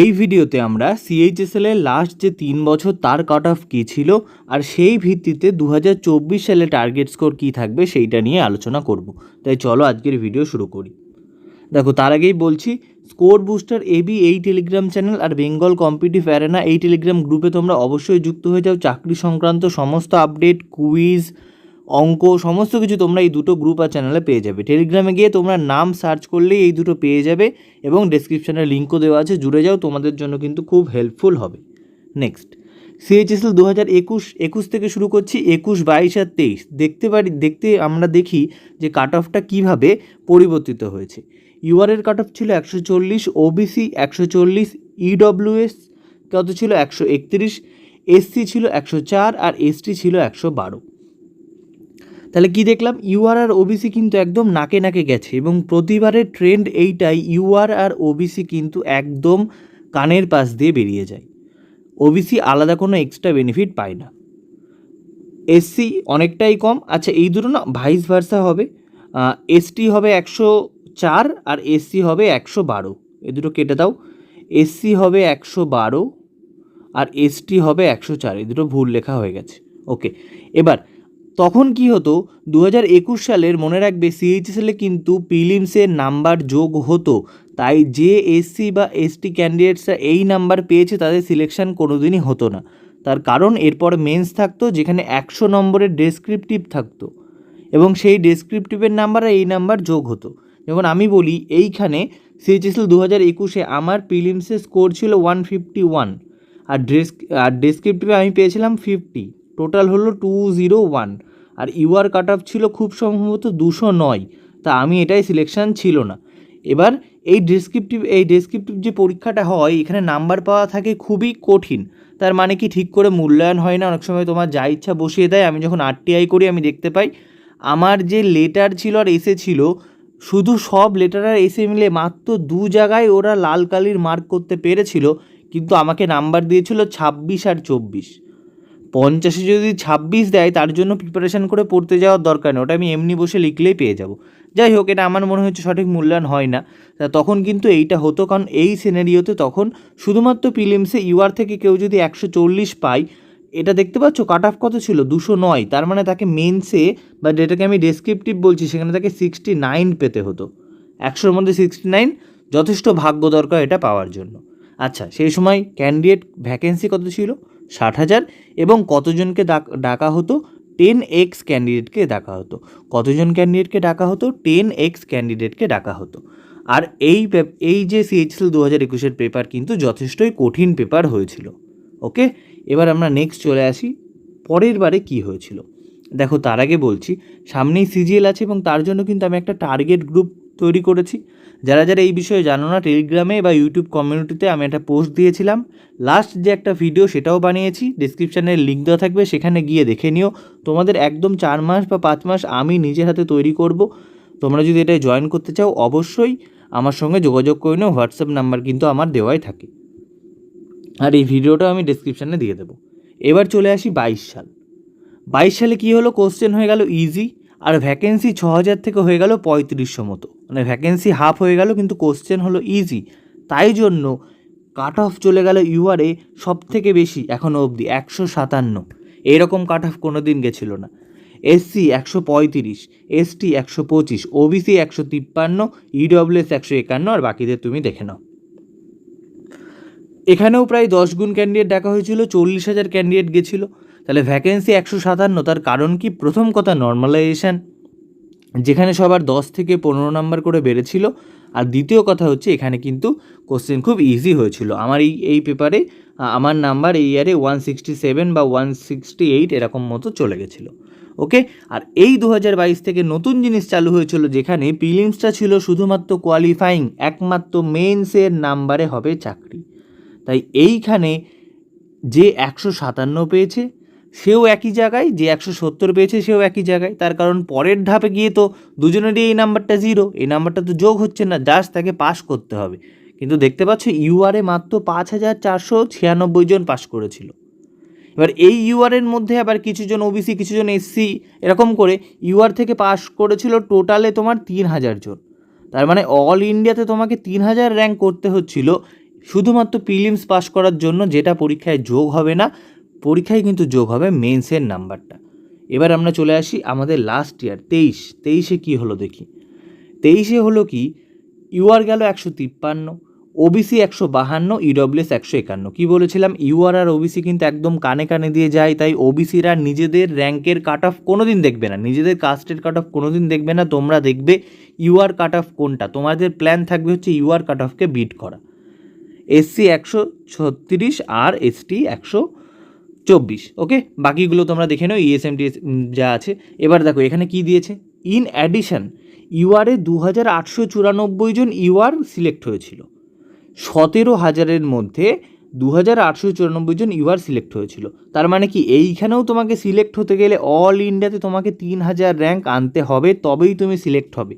এই ভিডিওতে আমরা সিএইচএসএল এর লাস্ট যে তিন বছর তার কাট অফ কী ছিল আর সেই ভিত্তিতে দু সালে টার্গেট স্কোর কী থাকবে সেইটা নিয়ে আলোচনা করব। তাই চলো আজকের ভিডিও শুরু করি। দেখো, তার আগেই বলছি স্কোর বুস্টার এবি এই টেলিগ্রাম চ্যানেল আর বেঙ্গল কম্পিটিভ অ্যারেনা এই টেলিগ্রাম গ্রুপে তোমরা অবশ্যই যুক্ত হয়ে যাও। চাকরি সংক্রান্ত সমস্ত আপডেট কুইজ অঙ্ক, সমস্ত কিছু তোমরা এই দুটো গ্রুপ আর চ্যানেলে পেয়ে যাবে। টেলিগ্রামে গিয়ে তোমরা নাম সার্চ করলেই এই দুটো পেয়ে যাবে এবং ডেসক্রিপশানে লিঙ্কও দেওয়া আছে। জুড়ে যাও, তোমাদের জন্য কিন্তু খুব হেল্পফুল হবে। নেক্সট সিএইচএসএল দু হাজার একুশ একুশ থেকে শুরু করছি, একুশ, বাইশ আর তেইশ। দেখতে পারি, দেখতে আমরা দেখি যে কাট অফটা কীভাবে পরিবর্তিত হয়েছে। ইউআরের কাট অফ ছিল একশো চল্লিশ ওবিসি একশো চল্লিশ ইডব্লিউএস কত ছিল? একশো একত্রিশ এসসি ছিল একশো চার আর এসটি ছিল একশো বারো। তাহলে কি দেখলাম? ইউআর আর ওবিসি কিন্তু একদম নাকে নাকে গেছে এবং প্রতিবারের ট্রেন্ড এইটাই ইউআর আর ওবিসি কিন্তু একদম কানের পাশ দিয়ে বেরিয়ে যায়। ওবিসি আলাদা কোনো এক্সট্রা বেনিফিট পায় না। এসসি অনেকটাই কম। আচ্ছা এই দুটো না ভাইস ভার্সা হবে। এসটি হবে একশো চার আর এসসি হবে একশো বারো। এ দুটো কেটে দাও। এসসি হবে একশো বারো আর এসটি হবে একশো চার। এ দুটো ভুল লেখা হয়ে গেছে। ওকে এবার তখন কি হতো? দু হাজার একুশ সালের মনে রাখবে সিএইচএসএলে কিন্তু প্রিলিমসের নাম্বার যোগ হতো। তাই যে এসসি বা এসটি ক্যান্ডিডেটসরা এই নাম্বার পেয়েছে, তাদের সিলেকশন কোনো দিনই হতো না। তার কারণ, এরপর মেন্স থাকতো, যেখানে একশো নম্বরের ডেসক্রিপটিভ থাকতো। এবং সেই ডেসক্রিপটিভের নাম্বার এই নাম্বার যোগ হতো। যেমন আমি বলি, এইখানে সিএইচএসএল দু হাজার একুশে আমার প্রিলিমসের স্কোর ছিল ওয়ান ফিফটি ওয়ান। আর ড্রেস আর ডেসক্রিপটিভে আমি পেয়েছিলাম ফিফটি। টোটাল হলো টু জিরো ওয়ান আর ইউআর কাট অফ ছিল খুব সম্ভবত দুশো নয়। তা আমি এটাই সিলেকশন ছিল না। এবার এই ডেসক্রিপটিভ এই ডেসক্রিপটিভ যে পরীক্ষাটা হয়, এখানে নাম্বার পাওয়া থাকে খুবই কঠিন। তার মানে কি ঠিক করে মূল্যায়ন হয় না, অনেক সময় তোমার যা ইচ্ছা বসিয়ে দেয়। আমি যখন আরটিআই করি, আমি দেখতে পাই আমার যে লেটার ছিল আর এসে ছিল, শুধু সব লেটার আর এসে মিলে মাত্র দু জায়গায় ওরা লাল কালির মার্ক করতে পেরেছিল। কিন্তু আমাকে নাম্বার দিয়েছিল ছাব্বিশ আর চব্বিশ। পঞ্চাশে যদি ছাব্বিশ দেয়, তার জন্য প্রিপারেশান করে পড়তে যাওয়ার দরকার নেই। ওটা আমি এমনি বসে লিখলেই পেয়ে যাব। যাই হোক, এটা আমার মনে হচ্ছে সঠিক মূল্যায়ন হয় না। তখন কিন্তু এইটা হতো, কারণ এই সিনারিওতে তখন শুধুমাত্র প্রিলিমসে ইউআর থেকে কেউ যদি একশো চল্লিশ পায়, এটা দেখতে পাচ্ছ কাট অফ কত ছিল? দুশো নয়। তার মানে তাকে মেন্সে বা যেটাকে আমি ডেসক্রিপটিভ বলছি, সেখানে তাকে সিক্সটি নাইন পেতে হতো। একশোর মধ্যে সিক্সটি নাইন যথেষ্ট ভাগ্য দরকার এটা পাওয়ার জন্য। আচ্ছা সেই সময় ক্যান্ডিডেট ভ্যাকেন্সি কত ছিল? ষাট হাজার এবং কতজনকে ডাকা হতো? টেন এক্স ক্যান্ডিডেটকে ডাকা হতো। কতজন ক্যান্ডিডেটকে ডাকা হতো? টেন এক্স ক্যান্ডিডেটকে ডাকা হতো। আর এই এই যে সিএইচএল দু হাজার একুশের পেপার কিন্তু যথেষ্টই কঠিন পেপার হয়েছিল। ওকে? এবার আমরা নেক্সট চলে আসি। পরের বারে কী হয়েছিল? দেখো, তার আগে বলছি, সামনেই সিজিএল আছে এবং তার জন্য কিন্তু আমি একটা টার্গেট গ্রুপ তৈরি করেছি। যারা যারা এই বিষয়ে জানো না টেলিগ্রামে বা ইউটিউব কমিউনিটিতে আমি একটা পোস্ট দিয়েছিলাম। লাস্ট যে একটা ভিডিও সেটাও বানিয়েছি ডিসক্রিপশানের লিঙ্ক দেওয়া থাকবে, সেখানে গিয়ে দেখে নিও। তোমাদের একদম চার মাস বা পাঁচ মাস আমি নিজের হাতে তৈরি করব। তোমরা যদি এটাই জয়েন করতে চাও, অবশ্যই আমার সঙ্গে যোগাযোগ করে নিও হোয়াটসঅ্যাপ নাম্বার কিন্তু আমার দেওয়াই থাকে। আর এই ভিডিওটা আমি ডিসক্রিপশানে দিয়ে দেবো। এবার চলে আসি বাইশ সাল। বাইশ সালে কী হলো? কোশ্চেন হয়ে গেল ইজি আর ভ্যাকেন্সি ছ হাজার থেকে হয়ে গেল পঁয়ত্রিশশো মতো। মানে ভ্যাকেন্সি হাফ হয়ে গেল, কিন্তু কোশ্চেন হলো ইজি তাই জন্য কাট অফ চলে গেল ইউআরএ সব থেকে বেশি এখনও অবধি একশো সাতান্ন। এরকম কাট অফ কোনো দিন গেছিল না। এসসি একশো পঁয়ত্রিশ এসটি একশো পঁচিশ ওবিসি একশো তিপ্পান্ন ইডব্লিউএস একশো একান্ন, আর বাকিদের তুমি দেখে নাও। এখানেও প্রায় দশ গুণ ক্যান্ডিডেট ডাকা হয়েছিল, চল্লিশ হাজার ক্যান্ডিডেট গেছিল। তাহলে ভ্যাকেন্সি একশো সাতান্ন, তার কারণ কি? প্রথম কথা নর্মালাইজেশান যেখানে সবার দশ থেকে পনেরো নাম্বার করে বেড়েছিল। আর দ্বিতীয় কথা হচ্ছে, এখানে কিন্তু কোশ্চেন খুব ইজি হয়েছিল। আমার এই এই পেপারে আমার নাম্বার এই ইয়ারে ওয়ান সিক্সটি সেভেন বা ওয়ান সিক্সটি এইট এরকম মতো চলে গেছিল। ওকে আর এই দু হাজার বাইশ থেকে নতুন জিনিস চালু হয়েছিল, যেখানে প্রিলিমসটা ছিল শুধুমাত্র কোয়ালিফাইং একমাত্র মেন্সের নাম্বারে হবে চাকরি। তাই এইখানে যে একশো সাতান্ন পেয়েছে সেও একই জায়গায়, যে একশো সত্তর পেয়েছে সেও একই জায়গায়। তার কারণ পরের ধাপে গিয়ে তো দুজনেরই এই নাম্বারটা জিরো এই নাম্বারটা তো যোগ হচ্ছে না জাস্ট তাকে পাস করতে হবে। কিন্তু দেখতে পাচ্ছ ইউআরএ মাত্র পাঁচ হাজার চারশো ছিয়ানব্বই জন পাস করেছিল। এবার এই ইউআরের মধ্যে আবার কিছুজন ওবিসি কিছুজন এসসি এরকম করে ইউআর থেকে পাস করেছিল টোটালে তোমার তিন হাজার জন। তার মানে অল ইন্ডিয়াতে তোমাকে তিন হাজার র্যাঙ্ক করতে হচ্ছিল, শুধুমাত্র প্রিলিমস পাস করার জন্য, যেটা পরীক্ষায় যোগ হবে না পরীক্ষায় কিন্তু যোগ হবে মেন্সের নাম্বারটা এবার আমরা চলে আসি আমাদের লাস্ট ইয়ার তেইশ। তেইশে কী হলো দেখি? তেইশে হলো কি ইউআর গেল একশো তিপ্পান্ন ওবিসি একশো বাহান্ন ইডব্লিউএস একশো একান্ন। কী বলেছিলাম? ইউআর আর ওবিসি কিন্তু একদম কানে কানে দিয়ে যায়, তাই ওবিসিরা নিজেদের র্যাঙ্কের কাট অফ কোনো দিন দেখবে না। নিজেদের কাস্টের কাট অফ কোনো দিন দেখবে না, তোমরা দেখবে ইউআর কাট অফ কোনটা। তোমাদের প্ল্যান থাকবে হচ্ছে ইউআর কাট অফকে বিট করা। এসসি একশো ছত্রিশ, আর এসটি একশো চব্বিশ ওকে বাকিগুলো তোমরা দেখে নাও ইএসএমটি যা আছে। এবার দেখো, এখানে কি দিয়েছে? ইন অ্যাডিশন ইউআরে দু হাজার আটশো চুরানব্বই জন ইউআর সিলেক্ট হয়েছিল। সতেরো হাজারের মধ্যে দু হাজার আটশো চুরানব্বই জন ইউআর সিলেক্ট হয়েছিল। তার মানে কি, এইখানেও তোমাকে সিলেক্ট হতে গেলে অল ইন্ডিয়াতে তোমাকে তিন হাজার র্যাঙ্ক আনতে হবে, তবেই তুমি সিলেক্ট হবে।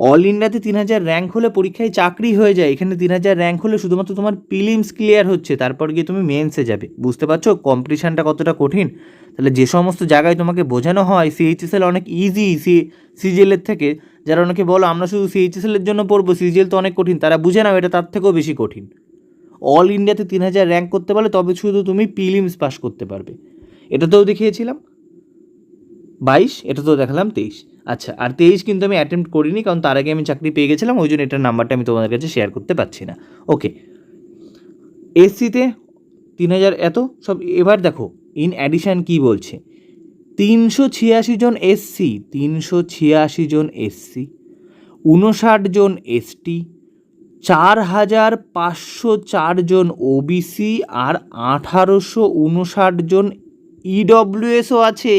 অল ইন্ডিয়াতে তিন হাজার র্যাঙ্ক হলে পরীক্ষায় চাকরি হয়ে যায়। এখানে তিন হাজার র্যাঙ্ক হলে শুধুমাত্র তোমার প্রিলিমস ক্লিয়ার হচ্ছে, তারপর গিয়ে তুমি মেন্সে যাবে। বুঝতে পারছ? কম্পিটিশানটা কতটা কঠিন? তাহলে যে সমস্ত জায়গায় তোমাকে বোঝানো হয় সিএইচএসএল অনেক ইজি সি সিজিএলের থেকে, যারা অনেকে বলো, আমরা শুধু সিএইচএসএলের জন্য পড়ব সিজিএল তো অনেক কঠিন। তারা বুঝে নাও, এটা তার থেকেও বেশি কঠিন। অল ইন্ডিয়াতে তিন হাজার র্যাঙ্ক করতে পারলে তবে শুধু তুমি প্রিলিমস পাস করতে পারবে। এটাতেও দেখিয়েছিলাম। বাইশ, এটাতেও দেখালাম তেইশ। আচ্ছা আর তেইশ কিন্তু আমি অ্যাটেম্প্ট করিনি, কারণ তার আগে আমি চাকরি পেয়ে গেছিলাম, ওই জন্য এটার নাম্বারটা আমি তোমাদের কাছে শেয়ার করতে পারছি না। ওকে এসসিতে তিন হাজার এত? সব, এবার দেখো ইন অ্যাডিশান কি বলছে? তিনশো ছিয়াশি জন এসসি, তিনশো ছিয়াশি জন এসসি, উনষাট জন এসটি, চার হাজার পাঁচশো চারজন ওবিসি, আর আঠারোশো উনষাট জন ইডব্লিউএসও আছে।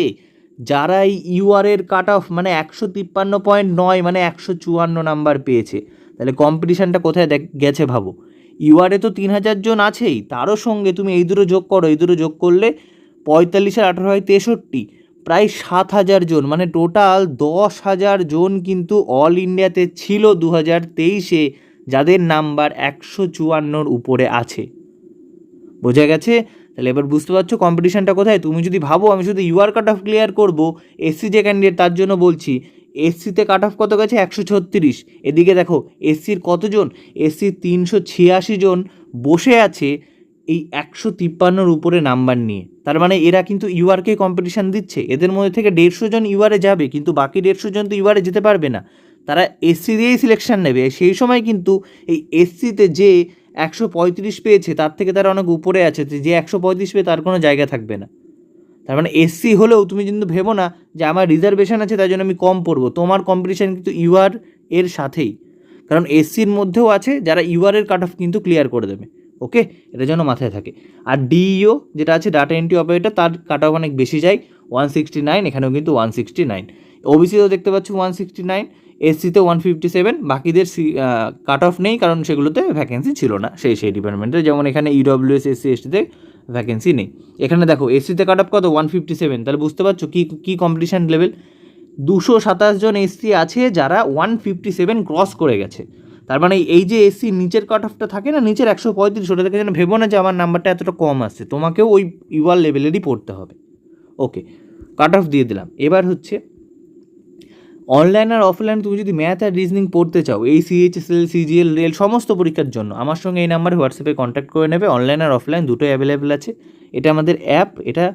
যারা এই ইউআরের কাট অফ মানে একশো তিপ্পান্ন পয়েন্ট নয় মানে একশো চুয়ান্ন নাম্বার পেয়েছে। তাহলে কম্পিটিশানটা কোথায় গেছে ভাবো। ইউআরে তো তিন হাজার জন আছেই, তারও সঙ্গে তুমি এই দুটো যোগ করো, এই দুটো যোগ করলে পঁয়তাল্লিশ আর আঠারো হয় তেষট্টি। প্রায় সাত হাজার জন মানে টোটাল দশ হাজার জন কিন্তু অল ইন্ডিয়াতে ছিল দু হাজার তেইশে, যাদের নাম্বার একশো চুয়ান্নর উপরে আছে। বোঝা গেছে? তাহলে এবার বুঝতে পারছ কম্পিটিশানটা কোথায়? তুমি যদি ভাবো আমি শুধু ইউআর কাট অফ ক্লিয়ার করব এসসি যে ক্যান্ডিডেট তার জন্য বলছি এসসিতে কাট অফ কত গেছে? একশো ছত্রিশ। এদিকে দেখো এসসির কতজন? এসসির তিনশো ছিয়াশি জন বসে আছে এই একশো তিপ্পান্নর উপরে নাম্বার নিয়ে। তার মানে এরা কিন্তু ইউআরকে কম্পিটিশান দিচ্ছে। এদের মধ্যে থেকে দেড়শো জন ইউআরে যাবে, কিন্তু বাকি দেড়শো জন তো ইউআরে যেতে পারবে না। তারা এসসি দিয়েই সিলেকশান নেবে। সেই সময় কিন্তু এই এসসিতে যে একশো পঁয়ত্রিশ পেয়েছে, তার থেকে তারা অনেক উপরে আছে, যে একশো পঁয়ত্রিশ পেয়ে তার কোনো জায়গা থাকবে না। তার মানে এসসি হলেও তুমি কিন্তু ভেবো না যে আমার রিজার্ভেশন আছে তাই জন্য আমি কম পড়ব। তোমার কম্পিটিশান কিন্তু ইউআর এর সাথেই। কারণ এসসির মধ্যেও আছে, যারা ইউআর এর কাট অফ কিন্তু ক্লিয়ার করে দেবে। ওকে? এটা যেন মাথায় থাকে। আর ডিইও যেটা আছে ডাটা এন্ট্রি অপারেটর তার কাট অফ অনেক বেশি যায় ওয়ান সিক্সটি নাইন এখানেও কিন্তু ওয়ান সিক্সটি নাইন ওবিসিতেও দেখতে পাচ্ছি ওয়ান সিক্সটি নাইন এসসিতে ওয়ান ফিফটি সেভেন বাকিদের সি কাট অফ নেই কারণ সেগুলোতে ভ্যাকেন্সি ছিল না। সেই সেই ডিপার্টমেন্টে যেমন এখানে ইডব্লিউএস এসসি এসটিতে ভ্যাকেন্সি নেই। এখানে দেখো এসসিতে কাট অফ কত? ওয়ান ফিফটি সেভেন তাহলে বুঝতে পারছ কী কী কম্পিটিশান লেভেল দুশো সাতাশ জন এসসি আছে যারা ওয়ান ফিফটি সেভেন ক্রস করে গেছে। তার মানে এই যে এসসি নিচের কাট অফটা থাকে না, নিচের একশো পঁয়ত্রিশ, ওটা থেকে যেন ভেবো না যে আমার নাম্বারটা এতটা কম আসছে। তোমাকেও ওই ইউআর লেভেলেরই পড়তে হবে। ওকে কাট অফ দিয়ে দিলাম। এবার হচ্ছে অনলাইন আর অফলাইন তুমি যদি ম্যাথ আর রিজনিং পড়তে চাও, এই সিএইচএসএল সিজিএল রেল সমস্ত পরীক্ষার জন্য, আমার সঙ্গে এই নাম্বারে হোয়াটসঅ্যাপে কন্ট্যাক্ট করে নেবে। অনলাইন আর অফলাইন দুটোই অ্যাভেলেবেল আছে। এটা আমাদের অ্যাপ এটা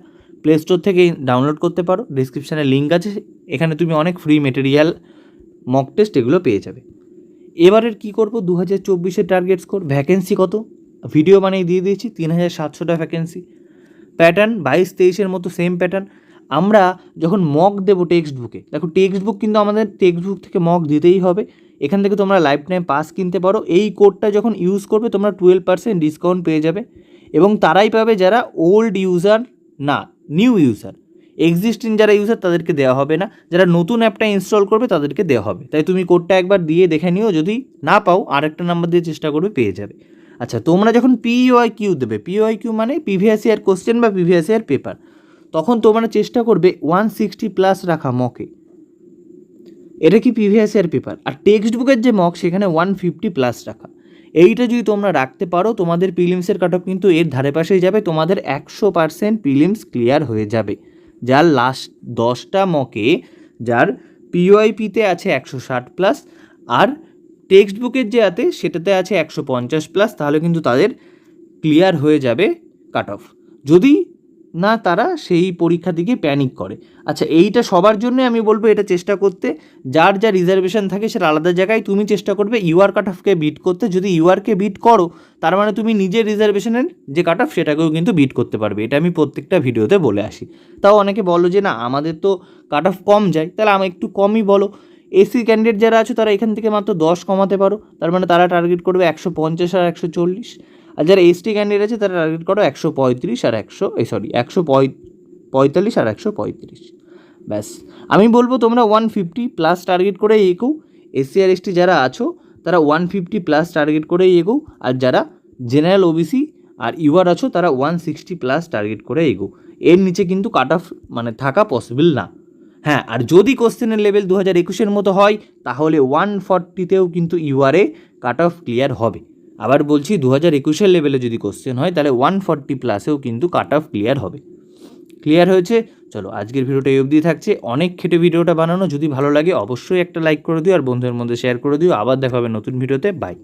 প্লে স্টোর থেকে ডাউনলোড করতে পারো। ডিসক্রিপশানে লিঙ্ক আছে। এখানে তুমি অনেক ফ্রি মেটেরিয়াল মক টেস্ট এগুলো পেয়ে যাবে। এবারের কী করব? দু হাজার চব্বিশের টার্গেট স্কোর ভ্যাকেন্সি কত? ভিডিও বানিয়ে দিয়ে দিয়েছি তিন হাজার সাতশোটা ভ্যাকেন্সি প্যাটার্ন বাইশ তেইশের মতো সেম প্যাটার্ন আমরা যখন মক দেবো টেক্সট বুকে দেখো টেক্সট বুক কিন্তু আমাদের টেক্সট বুক থেকে মক দিতেই হবে। এখান থেকে তোমরা লাইফ টাইম পাস কিনতে পারো। এই কোডটা যখন ইউজ করবে, তোমরা টুয়েলভ পার্সেন্ট ডিসকাউন্ট পেয়ে যাবে। এবং তারাই পাবে যারা ওল্ড ইউজার না নিউ ইউজার এক্সিস্টিং যারা ইউজার তাদেরকে দেওয়া হবে না। যারা নতুন অ্যাপটা ইনস্টল করবে, তাদেরকে দেওয়া হবে। তাই তুমি কোডটা একবার দিয়ে দেখে নিও, যদি না পাও, আরেকটা নাম্বার দিয়ে চেষ্টা করবে, পেয়ে যাবে। আচ্ছা তোমরা যখন পিওয়াই কিউ দেবে পিওয়াই কিউ মানে ইয়ার কোশ্চেন বা প্রিভিয়াস ইয়ার পেপার তখন তোমরা চেষ্টা করবে ওয়ান সিক্সটি প্লাস রাখা মকে এটা কি প্রিভিয়াস ইয়ার পেপার আর টেক্সট বুকের যে মক সেখানে ওয়ান ফিফটি প্লাস রাখা। এইটা যদি তোমরা রাখতে পারো, তোমাদের প্রিলিমসের কাট অফ কিন্তু এর ধারে পাশেই যাবে, তোমাদের একশো পার্সেন্ট প্রিলিমস ক্লিয়ার হয়ে যাবে। যার লাস্ট দশটা মকে যার পিওআইপিতে আছে একশো ষাট প্লাস আর টেক্সট বুকের যে আতে সেটাতে আছে একশো পঞ্চাশ প্লাস তাহলে কিন্তু তাদের ক্লিয়ার হয়ে যাবে কাট অফ যদি না তারা সেই পরীক্ষা দিকে প্যানিক করে। আচ্ছা এইটা সবার জন্য আমি বলব এটা চেষ্টা করতে। যার যা রিজার্ভেশন থাকে সেটা আলাদা জায়গায় তুমি চেষ্টা করবে ইউআর কাট অফকে বিট করতে। যদি ইউআরকে বিট করো, তার মানে তুমি নিজের রিজার্ভেশনের যে কাট অফ সেটাকেও কিন্তু বিট করতে পারবে। এটা আমি প্রত্যেকটা ভিডিওতে বলে আসি। তাও অনেকে বলো যে, না, আমাদের তো কাট অফ কম যায়। তাহলে আমি একটু কমই বলো। এসি ক্যান্ডিডেট যারা আছো, তারা এখান থেকে মাত্র দশ কমাতে পারো। তার মানে তারা টার্গেট করবে একশো পঞ্চাশ আর একশো চল্লিশ। আর যারা এসটি ক্যান্ডিডেট আছে, তারা টার্গেট করো একশো পঁয়ত্রিশ আর একশো, এই সরি একশো পঁয়তাল্লিশ আর একশো পঁয়ত্রিশ। ব্যাস। আমি বলব তোমরা ওয়ান ফিফটি প্লাস টার্গেট করে এগো। এসসি আর এসটি যারা আছো, তারা ওয়ান ফিফটি প্লাস টার্গেট করেই এগো। আর যারা জেনারেল ওবিসি আর ইউআর আছো, তারা ওয়ান সিক্সটি প্লাস টার্গেট করে এগো। এর নিচে কিন্তু কাট অফ মানে থাকা পসিবল না। হ্যাঁ আর যদি কোশ্চেনের লেভেল দু হাজার একুশের মতো হয়, তাহলে ওয়ান ফর্টিতেও কিন্তু ইউআরএ কাট অফ ক্লিয়ার হবে। আবার বলছি দু হাজার একুশের লেভেলে যদি কোশ্চেন হয়, তাহলে ওয়ান ফর্টি প্লাসেও কিন্তু কাট অফ ক্লিয়ার হবে। ক্লিয়ার হয়েছে? চলো, আজকের ভিডিওটা এই অবধি থাকছে। অনেক খেটে ভিডিওটা বানানো। যদি ভালো লাগে, অবশ্যই একটা লাইক করে দিও আর বন্ধুদের মধ্যে শেয়ার করে দিও। আবার দেখা হবে নতুন ভিডিওতে। বাই